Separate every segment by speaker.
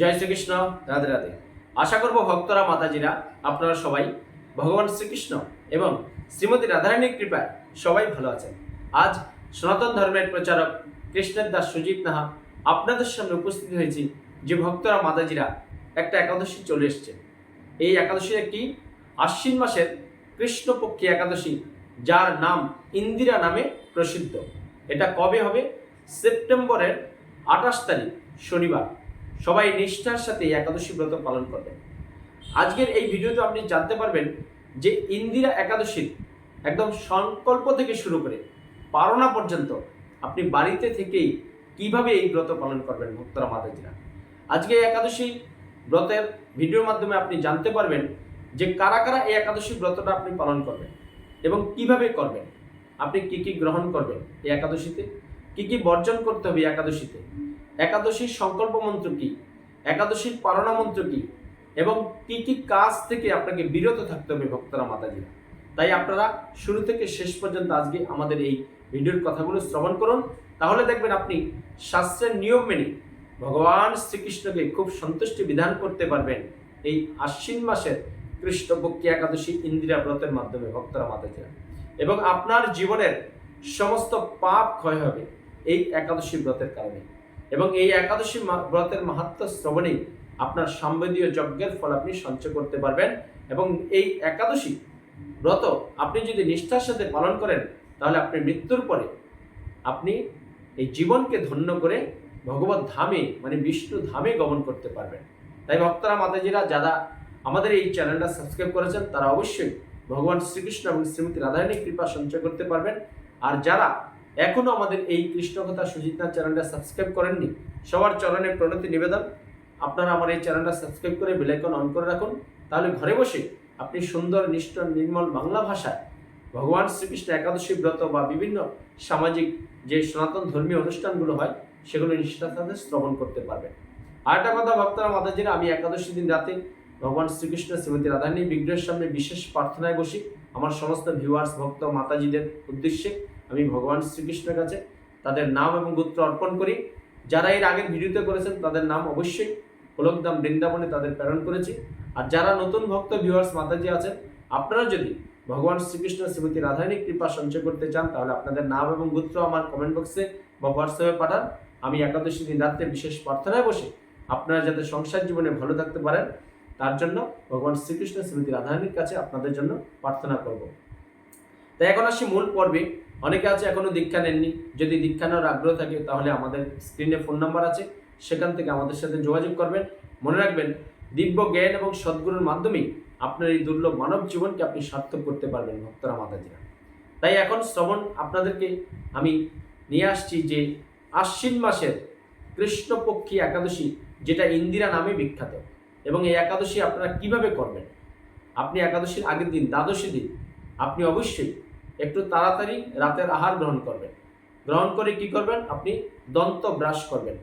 Speaker 1: জয় শ্রীকৃষ্ণ রাধে রাধে আশা করব ভক্তরা মাতাজিরা আপনারা সবাই ভগবান শ্রীকৃষ্ণ এবং শ্রীমতী রাধারানীর কৃপায় সবাই ভালো আছেন আজ সনাতন ধর্মের প্রচারক কৃষ্ণের দাস সুজিত নাহা আপনাদের সামনে উপস্থিত হয়েছি যে ভক্তরা মাতাজিরা একটা একাদশী চলে এসছে এই একাদশী একটি আশ্বিন মাসের কৃষ্ণপক্ষী একাদশী যার নাম ইন্দিরা নামে প্রসিদ্ধ এটা কবে হবে সেপ্টেম্বরের আঠাশ তারিখ শনিবার সবাই নিষ্ঠার সাথে একাদশী ব্রত পালন করবেন আজকের এই ভিডিওতে আপনি জানতে পারবেন যে ইন্দিরা একাদশীর একদম সংকল্প থেকে শুরু করে পারণা পর্যন্ত আপনি বাড়িতে থেকেই কিভাবে এই ব্রত পালন করবেন ভক্তরা মাতাজিরা আজকে একাদশী ব্রতের ভিডিওর মাধ্যমে আপনি জানতে পারবেন যে কারা কারা এই একাদশী ব্রতটা আপনি পালন করবেন এবং কিভাবে করবেন আপনি কি কি গ্রহণ করবেন এই একাদশীতে কি কি বর্জন করতে হবে একাদশীতে একাদশীর সংকল্প মন্ত্র কি একাদশীর পারণা মন্ত্র কি এবং কি কি কাজ থেকে আপনাকে বিরত থাকতে হবে ভক্তরা মাতাজিরা তাই আপনারা শুরু থেকে শেষ পর্যন্ত আজকে আমাদের এই ভিডিওর কথাগুলো শ্রবণ করুন তাহলে দেখবেন আপনি শাস্ত্রের নিয়ম মেনে ভগবান শ্রীকৃষ্ণকে খুব সন্তুষ্টি বিধান করতে পারবেন এই আশ্বিন মাসের কৃষ্ণপক্ষী একাদশী ইন্দিরা ব্রতের মাধ্যমে ভক্তরা মাতাজিরা এবং আপনার জীবনের সমস্ত পাপ ক্ষয় হবে এই একাদশী ব্রতের কারণে এবং এই একাদশী ব্রতের মাহাত্ম শ্রবণেই আপনার সাম্বেদীয় যজ্ঞের ফল আপনি সঞ্চয় করতে পারবেন এবং এই একাদশী ব্রত আপনি যদি নিষ্ঠার সাথে পালন করেন তাহলে আপনি মৃত্যুর পরে আপনি এই জীবনকে ধন্য করে ভগবত ধামে মানে বিষ্ণু ধামে গমন করতে পারবেন তাই ভক্তরা মাতাজিরা যারা আমাদের এই চ্যানেলটা সাবস্ক্রাইব করেছেন তারা অবশ্যই ভগবান শ্রীকৃষ্ণ এবং শ্রীমতী রাধায়ণী কৃপা সঞ্চয় করতে পারবেন আর যারা এখনও আমাদের এই কৃষ্ণকথা সুজিতনাথ চ্যানেলটা সাবস্ক্রাইব করেননি সবার চরণে প্রণতি নিবেদন আপনারা আমার এই চ্যানেলটা সাবস্ক্রাইব করে বেলাইকন অন করে রাখুন তাহলে ঘরে বসে আপনি সুন্দর নিষ্ঠ নির্মল বাংলা ভাষায় ভগবান শ্রীকৃষ্ণ একাদশী ব্রত বা বিভিন্ন সামাজিক যে সনাতন ধর্মীয় অনুষ্ঠানগুলো হয় সেগুলো নিষ্ঠার সাথে শ্রবণ করতে পারবেন আর একটা কথা ভক্তরা মাতার আমি একাদশী দিন রাতে ভগবান শ্রীকৃষ্ণ শ্রীমতী রাধানী বিগ্রহের সামনে বিশেষ প্রার্থনায় বসি আমার সমস্ত ভিউয়ার্স ভক্ত মাতাজিদের উদ্দেশ্যে আমি ভগবান শ্রীকৃষ্ণের কাছে তাদের নাম এবং গোত্র অর্পণ করি যারা এর আগে ভিডিওতে করেছেন তাদের নাম অবশ্যই হলকদাম বৃন্দাবনে তাদের প্রেরণ করেছি আর যারা নতুন ভক্ত ভিউয়ার্স মাতাজি আছেন আপনারা যদি ভগবান শ্রীকৃষ্ণ শ্রীমতী রাধারণী কৃপা সঞ্চয় করতে চান তাহলে আপনাদের নাম এবং গোত্র আমার কমেন্ট বক্সে বা হোয়াটসঅ্যাপে পাঠান আমি একাদশী দিন রাত্রে বিশেষ প্রার্থনায় বসে আপনারা যাতে সংসার জীবনে ভালো থাকতে পারেন তার জন্য ভগবান শ্রীকৃষ্ণ শ্রীমতী রাধারণীর কাছে আপনাদের জন্য প্রার্থনা করব তাই এখন আসি মূল পর্বে অনেকে আছে এখনও দীক্ষা নেননি যদি দীক্ষা নেওয়ার আগ্রহ থাকে তাহলে আমাদের স্ক্রিনে ফোন নাম্বার আছে সেখান থেকে আমাদের সাথে যোগাযোগ করবেন মনে রাখবেন দিব্য জ্ঞান এবং সদ্গুরুর মাধ্যমেই আপনার এই দুর্লভ মানব জীবনকে আপনি সার্থক করতে পারবেন ভক্তরা মাতাজিরা তাই এখন শ্রবণ আপনাদেরকে আমি নিয়ে আসছি যে আশ্বিন মাসের কৃষ্ণপক্ষী একাদশী যেটা ইন্দিরা নামে বিখ্যাত এবং এই একাদশী আপনারা কিভাবে করবেন আপনি একাদশীর আগের দিন দ্বাদশী দিন আপনি অবশ্যই একটু তাড়াতাড়ি রাতের আহার গ্রহণ করবেন গ্রহণ করে কি করবেন আপনি দন্ত ব্রাশ করবেন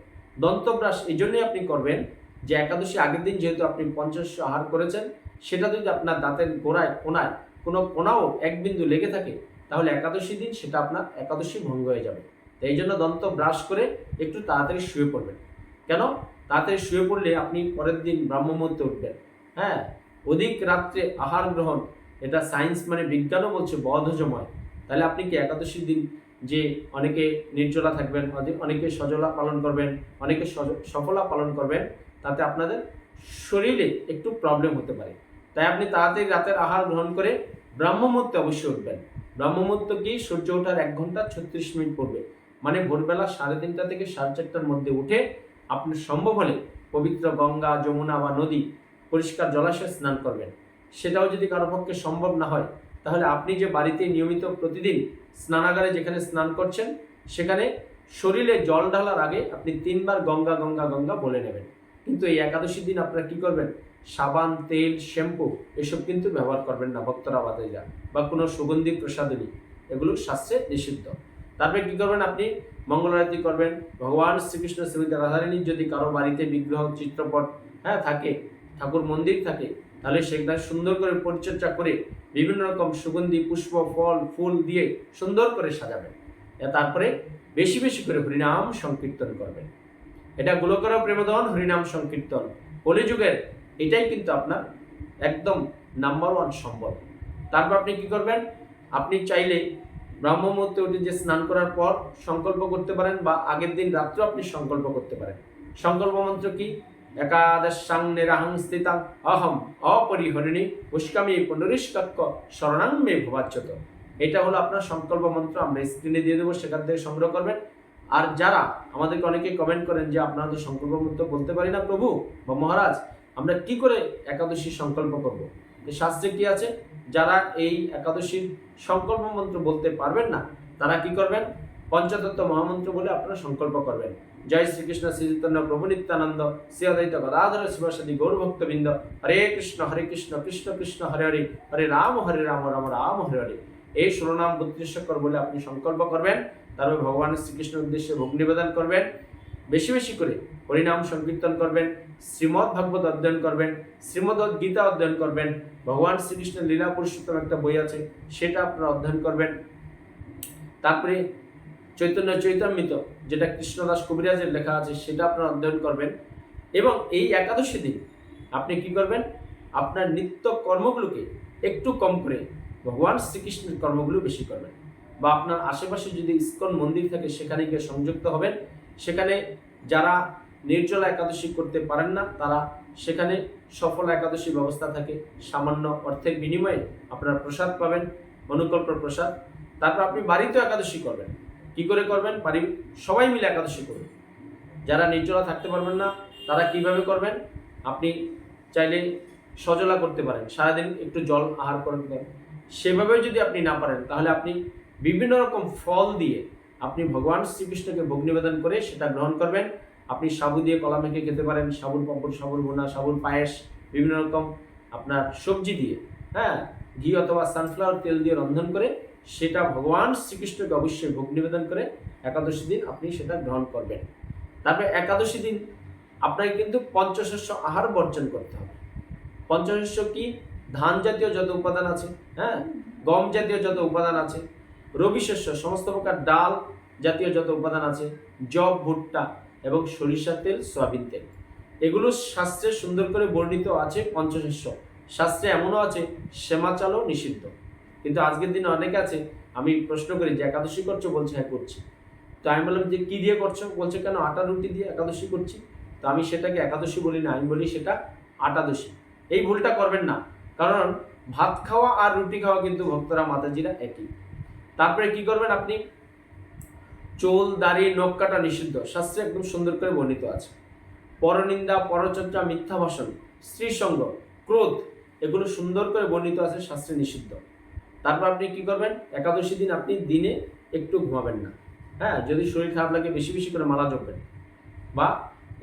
Speaker 1: দন্ত ব্রাশ এই জন্যই আপনি করবেন যে একাদশী আগের দিন যেহেতু আপনি পঞ্চাশ আহার করেছেন সেটা যদি আপনার দাঁতের গোড়ায় কোনায় কোনো কোনাও এক বিন্দু লেগে থাকে তাহলে একাদশী দিন সেটা আপনার একাদশী ভঙ্গ হয়ে যাবে তো এই জন্য দন্ত ব্রাশ করে একটু তাড়াতাড়ি শুয়ে পড়বেন কেন তাড়াতাড়ি শুয়ে পড়লে আপনি পরের দিন ব্রাহ্মমধ্যে উঠবেন হ্যাঁ অধিক রাত্রে আহার গ্রহণ এটা সায়েন্স মানে বিজ্ঞানও বলছে বধজময় তাহলে আপনি কি একাদশীর দিন যে অনেকে নির্জলা থাকবেন অনেকে সজলা পালন করবেন অনেকে সফলা পালন করবেন তাতে আপনাদের শরীরে একটু প্রবলেম হতে পারে তাই আপনি তাড়াতাড়ি রাতের আহার গ্রহণ করে ব্রাহ্মমূর্তে অবশ্যই উঠবেন ব্রাহ্মমূর্ত কি সূর্য ওঠার এক ঘন্টা ছত্রিশ মিনিট পড়বে মানে ভোরবেলা সাড়ে তিনটা থেকে সাড়ে চারটার মধ্যে উঠে আপনি সম্ভব হলে পবিত্র গঙ্গা যমুনা বা নদী পরিষ্কার জলাশয়ে স্নান করবেন সেটাও যদি কারো পক্ষে সম্ভব না হয় তাহলে আপনি যে বাড়িতে নিয়মিত প্রতিদিন স্নানাগারে যেখানে স্নান করছেন সেখানে শরীরে জল ঢালার আগে আপনি তিনবার গঙ্গা গঙ্গা গঙ্গা বলে নেবেন কিন্তু এই একাদশী দিন আপনারা কী করবেন সাবান তেল শ্যাম্পু এসব কিন্তু ব্যবহার করবেন না ভক্তরা বাদেজা বা কোনো সুগন্ধি প্রসাদনী এগুলো শাস্ত্রে নিষিদ্ধ তারপরে কী করবেন আপনি মঙ্গলারতি করবেন ভগবান শ্রীকৃষ্ণ শ্রীমিতা রাধারানীর যদি কারো বাড়িতে বিগ্রহ চিত্রপট হ্যাঁ থাকে ঠাকুর মন্দির থাকে তাহলে সেগুলা সুন্দর করে পরিচর্যা করে বিভিন্ন রকম সুগন্ধি পুষ্প ফল ফুল দিয়ে সুন্দর করে সাজাবেন তারপরে বেশি বেশি করে হরিনাম সংকীর্তন করবেন এটা গোলকরা প্রেমদন হরিনাম সংকীর্তন কলিযুগের এটাই কিন্তু আপনার একদম নাম্বার ওয়ান সম্বল তারপর আপনি কি করবেন আপনি চাইলে ব্রাহ্ম মুহূর্তে উঠে যে স্নান করার পর সংকল্প করতে পারেন বা আগের দিন রাত্রেও আপনি সংকল্প করতে পারেন সংকল্প মন্ত্র কি একাদশাং অহম অপরিহরিণী উস্কামি পুনরিষ্কাক্য শরণাং মে ভবাচ্যত এটা হলো আপনার সংকল্প মন্ত্র আমরা স্ক্রিনে দিয়ে দেবো সেখান থেকে সংগ্রহ করবেন আর যারা আমাদেরকে অনেকে কমেন্ট করেন যে আপনারা তো সংকল্প মন্ত্র বলতে পারি না প্রভু বা মহারাজ আমরা কি করে একাদশী সংকল্প করব শাস্ত্রে কি আছে যারা এই একাদশীর সংকল্প মন্ত্র বলতে পারবেন না তারা কি করবেন পঞ্চতত্ত্ব মহামন্ত্র বলে আপনারা সংকল্প করবেন জয় শ্রীকৃষ্ণ শ্রীচৈতন্য প্রভু নিত্যানন্দ শ্রীদৈত গদাধর শিবসদী গৌরভক্তবৃন্দ হরে কৃষ্ণ হরে কৃষ্ণ কৃষ্ণ কৃষ্ণ হরে হরে হরে রাম হরে রাম রাম রাম হরে হরে এই ষোলনাম উদ্দেশ্যকর বলে আপনি সংকল্প করবেন তারপর ভগবান শ্রীকৃষ্ণের উদ্দেশ্যে ভোগ নিবেদন করবেন বেশি বেশি করে হরিনাম সংকীর্তন করবেন শ্রীমদ ভাগবত অধ্যয়ন করবেন শ্রীমদ গীতা অধ্যয়ন করবেন ভগবান শ্রীকৃষ্ণের লীলা পুরুষোত্তম একটা বই আছে সেটা আপনারা অধ্যয়ন করবেন তারপরে চৈতন্য চৈতামৃত যেটা কৃষ্ণদাস কবিরাজের লেখা আছে সেটা আপনারা অধ্যয়ন করবেন এবং এই একাদশী দিন আপনি কি করবেন আপনার নিত্য কর্মগুলোকে একটু কম করে ভগবান শ্রীকৃষ্ণের কর্মগুলো বেশি করবেন বা আপনার আশেপাশে যদি ইস্কন মন্দির থাকে সেখানে গিয়ে সংযুক্ত হবেন সেখানে যারা নির্জলা একাদশী করতে পারেন না তারা সেখানে সফল একাদশী ব্যবস্থা থাকে সামান্য অর্থের বিনিময়ে আপনারা প্রসাদ পাবেন অনুকল্প প্রসাদ তারপর আপনি বাড়িতেও একাদশী করবেন কি করে করবেন বাড়ির সবাই মিলে একাদশী করবেন যারা নির্জলা থাকতে পারবেন না তারা কিভাবে করবেন আপনি চাইলে সজলা করতে পারেন সারাদিন একটু জল আহার করেন সেভাবে যদি আপনি না পারেন তাহলে আপনি বিভিন্ন রকম ফল দিয়ে আপনি ভগবান শ্রীকৃষ্ণকে ভোগ নিবেদন করে সেটা গ্রহণ করবেন আপনি সাবু দিয়ে কলা মেখে খেতে পারেন সাবুর পাঁপড় সাবুর বোনা সাবুর পায়েস বিভিন্ন রকম আপনার সবজি দিয়ে হ্যাঁ ঘি অথবা সানফ্লাওয়ার তেল দিয়ে রন্ধন করে সেটা ভগবান শ্রীকৃষ্ণকে অবশ্যই ভোগ নিবেদন করে একাদশী দিন আপনি সেটা গ্রহণ করবেন তারপরে একাদশী দিন আপনাকে কিন্তু পঞ্চশস্য আহার বর্জন করতে হবে পঞ্চশস্য কি ধান জাতীয় যত উপাদান আছে হ্যাঁ গম জাতীয় যত উপাদান আছে রবি শস্য সমস্ত প্রকার ডাল জাতীয় যত উপাদান আছে জব ভুট্টা এবং সরিষা তেল সয়াবিন তেল এগুলো শাস্ত্রে সুন্দর করে বর্ণিত আছে পঞ্চশস্য শাস্ত্রে এমনও আছে শ্যামাচালও নিষিদ্ধ কিন্তু আজকের দিনে অনেকে আছে আমি প্রশ্ন করি যে একাদশী করছো বলছে হ্যাঁ করছি তো আমি বললাম যে কী দিয়ে করছো বলছে কেন আটা রুটি দিয়ে একাদশী করছি তো আমি সেটাকে একাদশী বলি না আমি বলি সেটা আটাদশী এই ভুলটা করবেন না কারণ ভাত খাওয়া আর রুটি খাওয়া কিন্তু ভক্তরা মাতাজিরা একই তারপরে কি করবেন আপনি চোল দাড়ি নখ কাটা নিষিদ্ধ শাস্ত্রে একদম সুন্দর করে বর্ণিত আছে পরনিন্দা পরচর্চা মিথ্যা ভাষণ সঙ্গ ক্রোধ এগুলো সুন্দর করে বর্ণিত আছে শাস্ত্রে নিষিদ্ধ তারপর আপনি কী করবেন একাদশী দিন আপনি দিনে একটু ঘুমাবেন না হ্যাঁ যদি শরীর খারাপ লাগে বেশি বেশি করে মালা জপবেন বা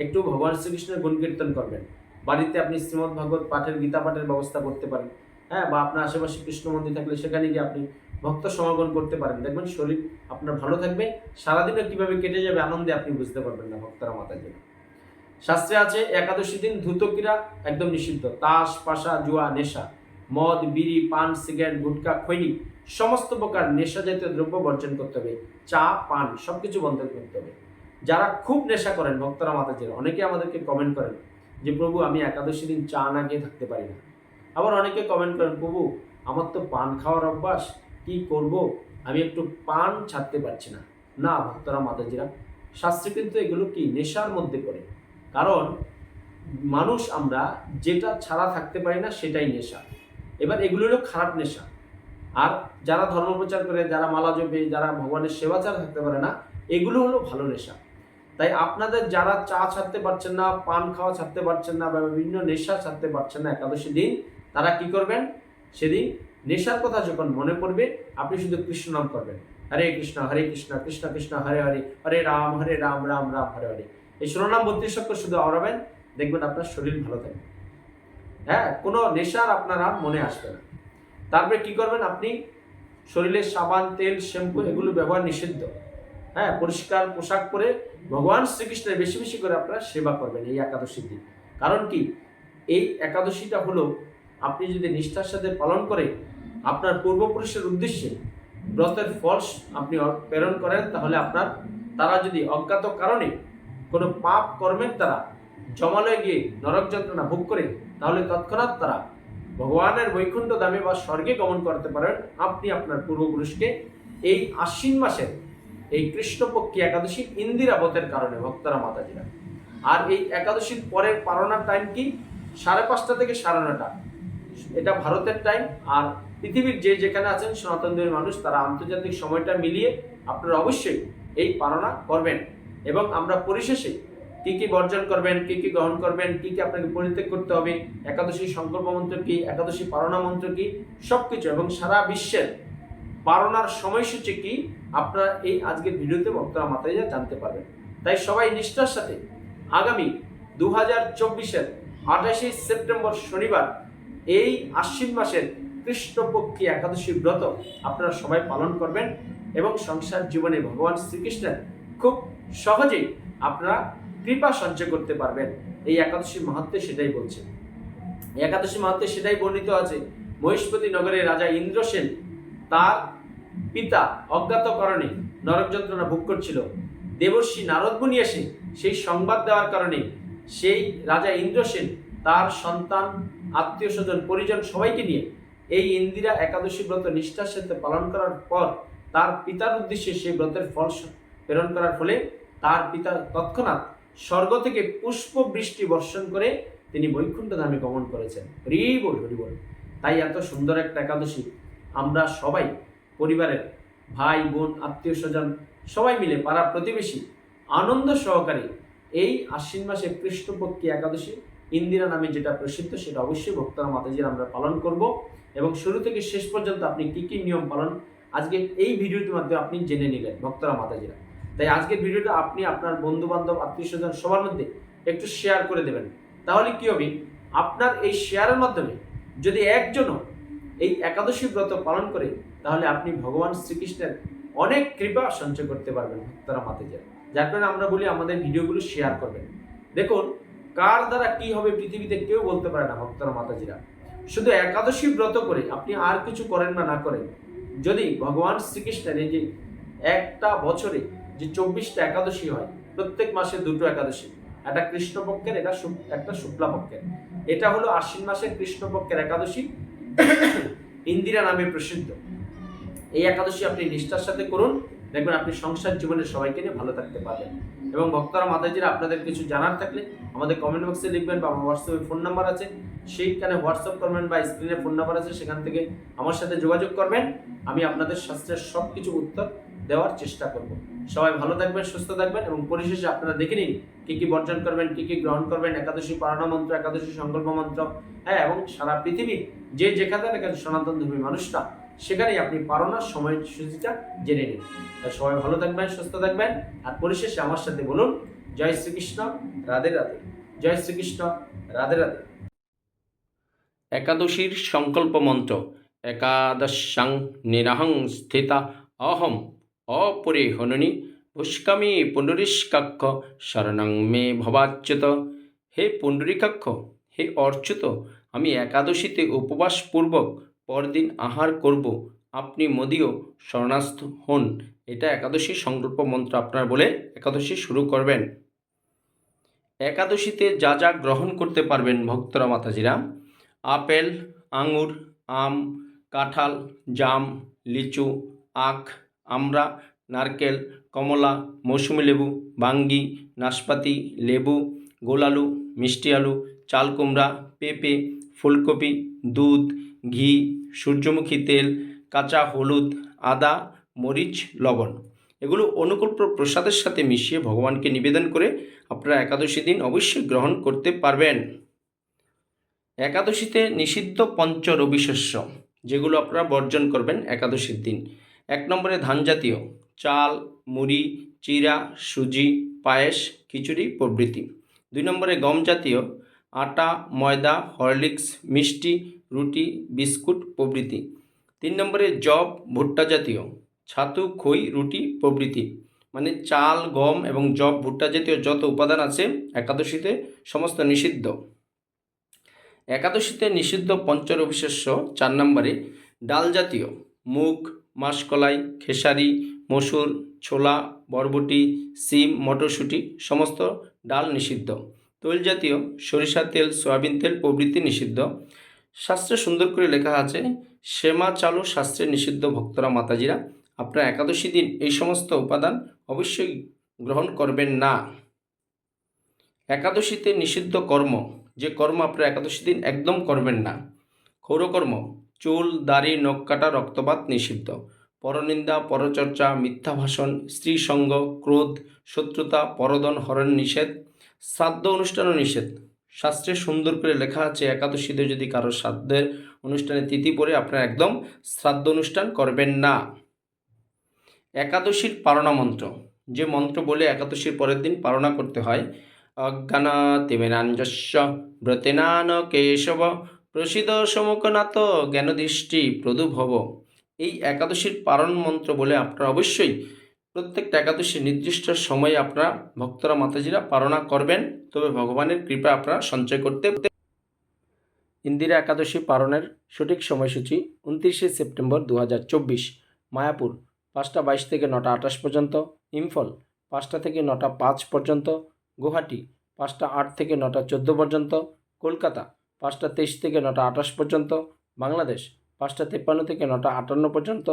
Speaker 1: একটু ভগবান শ্রীকৃষ্ণের গুণ কীর্তন করবেন বাড়িতে আপনি শ্রীমদ ভগবত পাঠের গীতা পাঠের ব্যবস্থা করতে পারেন হ্যাঁ বা আপনার আশেপাশে কৃষ্ণ মন্দির থাকলে সেখানে গিয়ে আপনি ভক্ত সমাগম করতে পারেন দেখবেন শরীর আপনার ভালো থাকবে সারাদিনও কীভাবে কেটে যাবে আনন্দে আপনি বুঝতে পারবেন না ভক্তরা মাতার জন্য শাস্ত্রে আছে একাদশী দিন ধুতকিরা একদম নিষিদ্ধ তাস পাশা জুয়া নেশা মদ বিড়ি পান সিগারেট গুটকা খৈনি সমস্ত প্রকার নেশা জাতীয় দ্রব্য বর্জন করতে হবে চা পান সব কিছু বন্ধ করতে হবে যারা খুব নেশা করেন ভক্তরা মাতাজিরা অনেকে আমাদেরকে কমেন্ট করেন যে প্রভু আমি একাদশী দিন চা না খেয়ে থাকতে পারি না আবার অনেকে কমেন্ট করেন প্রভু আমার তো পান খাওয়ার অভ্যাস কি করব আমি একটু পান ছাড়তে পারছি না না ভক্তরা মাতাজিরা শাস্ত্রে কিন্তু এগুলো কি নেশার মধ্যে পড়ে কারণ মানুষ আমরা যেটা ছাড়া থাকতে পারি না সেটাই নেশা এবার এগুলো হলো খারাপ নেশা আর যারা ধর্ম প্রচার করে যারা মালা জপে যারা ভগবানের সেবাচার থাকতে পারে না এগুলো হলো ভালো নেশা তাই আপনাদের যারা চা ছাড়তে পারছেন না পান খাওয়া ছাড়তে পারছেন না বা বিভিন্ন নেশা ছাড়তে পারছেন না একাদশী দিন তারা কি করবেন সেদিন নেশার কথা যখন মনে পড়বে আপনি শুধু কৃষ্ণ নাম করবেন হরে কৃষ্ণ হরে কৃষ্ণ কৃষ্ণ কৃষ্ণ হরে হরে হরে রাম হরে রাম রাম রাম হরে হরে এই শিরোনাম বত্রিশ শুধু আওড়াবেন দেখবেন আপনার শরীর ভালো থাকবে হ্যাঁ কোনো নেশার আপনার আর মনে আসবে না তারপরে কি করবেন আপনি শরীরে সাবান তেল শ্যাম্পু এগুলো ব্যবহার নিষিদ্ধ হ্যাঁ পরিষ্কার পোশাক পরে ভগবান শ্রীকৃষ্ণের বেশি বেশি করে আপনারা সেবা করবেন এই একাদশীর দিন কারণ কি এই একাদশীটা হলো আপনি যদি নিষ্ঠার সাথে পালন করে আপনার পূর্বপুরুষের উদ্দেশ্যে ব্রতের ফলস আপনি প্রেরণ করেন তাহলে আপনার তারা যদি অজ্ঞাত কারণে কোনো পাপ কর্মের দ্বারা জমালয়ে গিয়ে নরক যন্ত্রণা ভোগ করে তাহলে তৎক্ষণাৎ তারা ভগবানের বৈকুণ্ঠ দামে বা স্বর্গে গমন করতে পারেন আপনি আপনার পূর্বপুরুষকে এই আশ্বিন মাসের এই কৃষ্ণপক্ষী একাদশী ইন্দিরাবতের কারণে ভক্তরা মাতাজিরা আর এই একাদশীর পরের পারণার টাইম কি সাড়ে পাঁচটা থেকে সাড়ে নটা এটা ভারতের টাইম আর পৃথিবীর যে যেখানে আছেন সনাতন দেবের মানুষ তারা আন্তর্জাতিক সময়টা মিলিয়ে আপনারা অবশ্যই এই পারণা করবেন এবং আমরা পরিশেষে কি কি বর্জন করবেন কি কি গ্রহণ করবেন কি কি আপনাকে পরিত্যাগ করতে হবে একাদশী সংকল্প মন্ত্র কি একাদশী পারণা মন্ত্র কি সব কিছু এবং সারা বিশ্বের পারণার সময়সূচি কি আপনারা এই আজকের ভিডিওতে বক্তারা মাথায় যা জানতে পারবেন তাই সবাই নিষ্ঠার সাথে আগামী দু হাজার চব্বিশের আঠাশে সেপ্টেম্বর শনিবার এই আশ্বিন মাসের কৃষ্ণপক্ষী একাদশী ব্রত আপনারা সবাই পালন করবেন এবং সংসার জীবনে ভগবান শ্রীকৃষ্ণের খুব সহজেই আপনারা কৃপা সঞ্চয় করতে পারবেন এই একাদশী মাহাত্মে সেটাই বলছে একাদশী মাহাত্মে সেটাই বর্ণিত আছে মহিষ্পতি নগরের রাজা ইন্দ্রসেন তার পিতা অজ্ঞাতকরণে নরক যন্ত্রণা ভোগ করছিল দেবর্ষী বুনিয়া এসে সেই সংবাদ দেওয়ার কারণে সেই রাজা ইন্দ্রসেন তার সন্তান আত্মীয় স্বজন পরিজন সবাইকে নিয়ে এই ইন্দিরা একাদশী ব্রত নিষ্ঠার সাথে পালন করার পর তার পিতার উদ্দেশ্যে সেই ব্রতের ফল প্রেরণ করার ফলে তার পিতা তৎক্ষণাৎ স্বর্গ থেকে পুষ্প বৃষ্টি বর্ষণ করে তিনি বৈকুণ্ঠ ধামে গমন করেছেন হরি বল হরি বল তাই এত সুন্দর একটা একাদশী আমরা সবাই পরিবারের ভাই বোন আত্মীয় স্বজন সবাই মিলে পাড়া প্রতিবেশী আনন্দ সহকারে এই আশ্বিন মাসে কৃষ্ণপক্ষী একাদশী ইন্দিরা নামে যেটা প্রসিদ্ধ সেটা অবশ্যই ভক্তরা মাতাজির আমরা পালন করব এবং শুরু থেকে শেষ পর্যন্ত আপনি কী কী নিয়ম পালন আজকে এই ভিডিওটির মাধ্যমে আপনি জেনে নিলেন ভক্তরা মাতাজিরা তাই আজকের ভিডিওটা আপনি আপনার বন্ধু বান্ধব আত্মীয় স্বজন সবার মধ্যে একটু শেয়ার করে দেবেন তাহলে কি হবে আপনার এই শেয়ারের মাধ্যমে যদি একজনও এই একাদশী ব্রত পালন করে তাহলে আপনি ভগবান শ্রীকৃষ্ণের অনেক কৃপা সঞ্চয় করতে পারবেন ভক্তরা মাতে যায় যার কারণে আমরা বলি আমাদের ভিডিওগুলো শেয়ার করবেন দেখুন কার দ্বারা কি হবে পৃথিবীতে কেউ বলতে পারে না ভক্তরা মাতাজিরা শুধু একাদশী ব্রত করে আপনি আর কিছু করেন না না করেন যদি ভগবান শ্রীকৃষ্ণের এই যে একটা বছরে যে চব্বিশটা একাদশী হয় প্রত্যেক মাসে দুটো একাদশী একটা কৃষ্ণপক্ষের এটা একটা শুক্লাপক্ষের এটা হলো আশ্বিন মাসের কৃষ্ণপক্ষের একাদশী ইন্দিরা নামে প্রসিদ্ধ এই একাদশী আপনি নিষ্ঠার সাথে করুন দেখবেন আপনি সংসার জীবনে সবাইকে নিয়ে ভালো থাকতে পারবেন এবং ভক্তরা মাতাজির আপনাদের কিছু জানার থাকলে আমাদের কমেন্ট বক্সে লিখবেন বা আমার হোয়াটসঅ্যাপে ফোন নাম্বার আছে সেইখানে হোয়াটসঅ্যাপ করবেন বা স্ক্রিনে ফোন নাম্বার আছে সেখান থেকে আমার সাথে যোগাযোগ করবেন আমি আপনাদের শাস্ত্রের সব কিছু উত্তর দেওয়ার চেষ্টা করব সবাই ভালো থাকবেন সুস্থ থাকবেন এবং পরিশেষে আপনারা দেখে নিন কী কী বর্জন করবেন কী কী গ্রহণ করবেন একাদশী পারণা মন্ত্র একাদশী সংকল্প মন্ত্র হ্যাঁ এবং সারা পৃথিবীর যে যেখানে না সনাতন ধর্মী মানুষটা সেখানেই আপনি পারণার সময়সূচিটা জেনে নিন সবাই ভালো থাকবেন সুস্থ থাকবেন আর পরিশেষে আমার সাথে বলুন জয় শ্রীকৃষ্ণ রাধে রাধে জয় শ্রীকৃষ্ণ রাধে রাধে
Speaker 2: একাদশীর সংকল্প মন্ত্র একাদশাং নিরহং স্থিতা অহম অপরে হননি ভুষ্কামী পুণ্ডরিষ্কাক্ষ শরণং মে ভবাচ্যুত হে পুণ্ডরিকাক্ষ হে অর্চ্যুত আমি একাদশীতে উপবাসপূর্বক পরদিন আহার করব আপনি মদীয় শরণাস্থ হন এটা একাদশী সংকল্প মন্ত্র আপনার বলে একাদশী শুরু করবেন একাদশীতে যা যা গ্রহণ করতে পারবেন ভক্তরা মাতাজিরা আপেল আঙুর আম কাঁঠাল জাম লিচু আখ আমরা নারকেল কমলা মৌসুমি লেবু বাঙ্গি নাশপাতি লেবু গোলালু মিষ্টি আলু চাল কুমড়া পেঁপে ফুলকপি দুধ ঘি সূর্যমুখী তেল কাঁচা হলুদ আদা মরিচ লবণ এগুলো অনুকূল প্রসাদের সাথে মিশিয়ে ভগবানকে নিবেদন করে আপনারা একাদশী দিন অবশ্যই গ্রহণ করতে পারবেন একাদশীতে নিষিদ্ধ পঞ্চ রবিশস্য যেগুলো আপনারা বর্জন করবেন একাদশীর দিন এক নম্বরে ধান জাতীয় চাল মুড়ি চিরা সুজি পায়েস খিচুড়ি প্রভৃতি দুই নম্বরে গম জাতীয় আটা ময়দা হরলিক্স মিষ্টি রুটি বিস্কুট প্রভৃতি তিন নম্বরে জব ভুট্টা জাতীয় ছাতু খই রুটি প্রভৃতি মানে চাল গম এবং জব ভুট্টা জাতীয় যত উপাদান আছে একাদশীতে সমস্ত নিষিদ্ধ একাদশীতে নিষিদ্ধ পঞ্চর অবিশেষ্য চার নম্বরে ডাল জাতীয় মুগ মাসকলাই খেসারি মসুর ছোলা বরবটি সিম মটরশুঁটি সমস্ত ডাল নিষিদ্ধ তৈলজাতীয় সরিষা তেল সয়াবিন তেল প্রভৃতি নিষিদ্ধ শাস্ত্রে সুন্দর করে লেখা আছে সেমা চালু শাস্ত্রে নিষিদ্ধ ভক্তরা মাতাজিরা আপনার একাদশী দিন এই সমস্ত উপাদান অবশ্যই গ্রহণ করবেন না একাদশীতে নিষিদ্ধ কর্ম যে কর্ম আপনার একাদশী দিন একদম করবেন না ক্ষৌরকর্ম চুল দাড়ি নখ কাটা রক্তপাত নিষিদ্ধ পরনিন্দা পরচর্চা মিথ্যা ভাষণ স্ত্রীসঙ্গ ক্রোধ শত্রুতা পরদন হরণ নিষেধ শ্রাদ্ধ অনুষ্ঠানও নিষেধ শাস্ত্রে সুন্দর করে লেখা আছে একাদশীতে যদি কারো শ্রাদ্ধের অনুষ্ঠানে তিথি পড়ে আপনার একদম শ্রাদ্ধ অনুষ্ঠান করবেন না একাদশীর পারণা মন্ত্র যে মন্ত্র বলে একাদশীর পরের দিন পারণা করতে হয় অজ্ঞানা তিমিরাঞ্জস্য ব্রতেনান কেশব প্রসিদ্ধ সমুখনাথ জ্ঞানদৃষ্টি প্রদুভব এই একাদশীর পারণ মন্ত্র বলে আপনারা অবশ্যই প্রত্যেকটা একাদশীর নির্দিষ্ট সময়ে আপনারা ভক্তরা মাতাজিরা পারণা করবেন তবে ভগবানের কৃপা আপনারা সঞ্চয় করতে ইন্দিরা একাদশী পারণের সঠিক সময়সূচি উনত্রিশে সেপ্টেম্বর দু মায়াপুর পাঁচটা বাইশ থেকে নটা আঠাশ পর্যন্ত ইম্ফল পাঁচটা থেকে নটা পাঁচ পর্যন্ত গুয়াহাটি পাঁচটা আট থেকে নটা চোদ্দো পর্যন্ত কলকাতা পাঁচটা তেইশ থেকে নটা আঠাশ পর্যন্ত বাংলাদেশ পাঁচটা তেপ্পান্ন থেকে নটা আটান্ন পর্যন্ত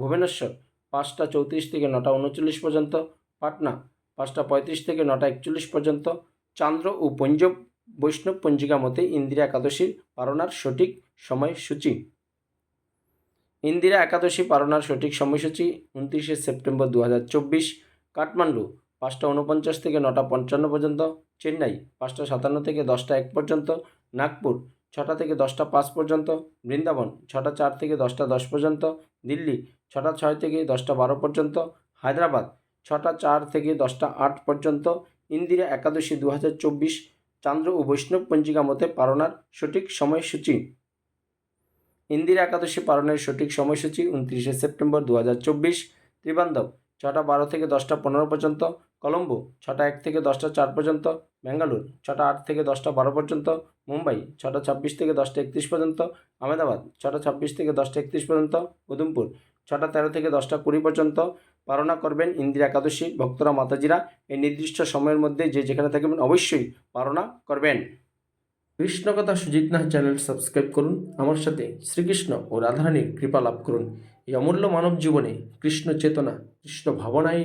Speaker 2: ভুবনেশ্বর পাঁচটা চৌত্রিশ থেকে নটা উনচল্লিশ পর্যন্ত পাটনা পাঁচটা পঁয়ত্রিশ থেকে নটা একচল্লিশ পর্যন্ত চান্দ্র ও পঞ্জব বৈষ্ণব পঞ্জিকা মতে ইন্দিরা একাদশীর পারণার সঠিক সময়সূচি ইন্দিরা একাদশী পারণার সঠিক সময়সূচি উনত্রিশে সেপ্টেম্বর দু কাঠমান্ডু পাঁচটা উনপঞ্চাশ থেকে নটা পঞ্চান্ন পর্যন্ত চেন্নাই পাঁচটা সাতান্ন থেকে দশটা এক পর্যন্ত নাগপুর ছটা থেকে দশটা পাঁচ পর্যন্ত বৃন্দাবন ছটা চার থেকে দশটা দশ পর্যন্ত দিল্লি ছটা ছয় থেকে দশটা বারো পর্যন্ত হায়দ্রাবাদ ছটা চার থেকে দশটা আট পর্যন্ত ইন্দিরা একাদশী দু হাজার চব্বিশ চান্দ্র ও বৈষ্ণব পঞ্জিকা মতে পালনার সঠিক সময়সূচি ইন্দিরা একাদশী পালনের সঠিক সময়সূচি উনত্রিশে সেপ্টেম্বর দু হাজার চব্বিশ ত্রিবান্ধব ছটা বারো থেকে দশটা পনেরো পর্যন্ত কলম্বো ছটা এক থেকে দশটা চার পর্যন্ত ব্যাঙ্গালোর ছটা আট থেকে দশটা বারো পর্যন্ত মুম্বাই ছটা ছাব্বিশ থেকে দশটা একত্রিশ পর্যন্ত আহমেদাবাদ ছটা ছাব্বিশ থেকে দশটা একত্রিশ পর্যন্ত উধমপুর ছটা তেরো থেকে দশটা কুড়ি পর্যন্ত পারণা করবেন ইন্দিরা একাদশী ভক্তরা মাতাজিরা এই নির্দিষ্ট সময়ের মধ্যে যে যেখানে থাকবেন অবশ্যই পারণা করবেন কৃষ্ণকথা সুজিত নাহ চ্যানেল সাবস্ক্রাইব করুন আমার সাথে শ্রীকৃষ্ণ ও রাধারানীর কৃপা লাভ করুন এই অমূল্য মানব জীবনে কৃষ্ণ চেতনা কৃষ্ণ ভাবনায়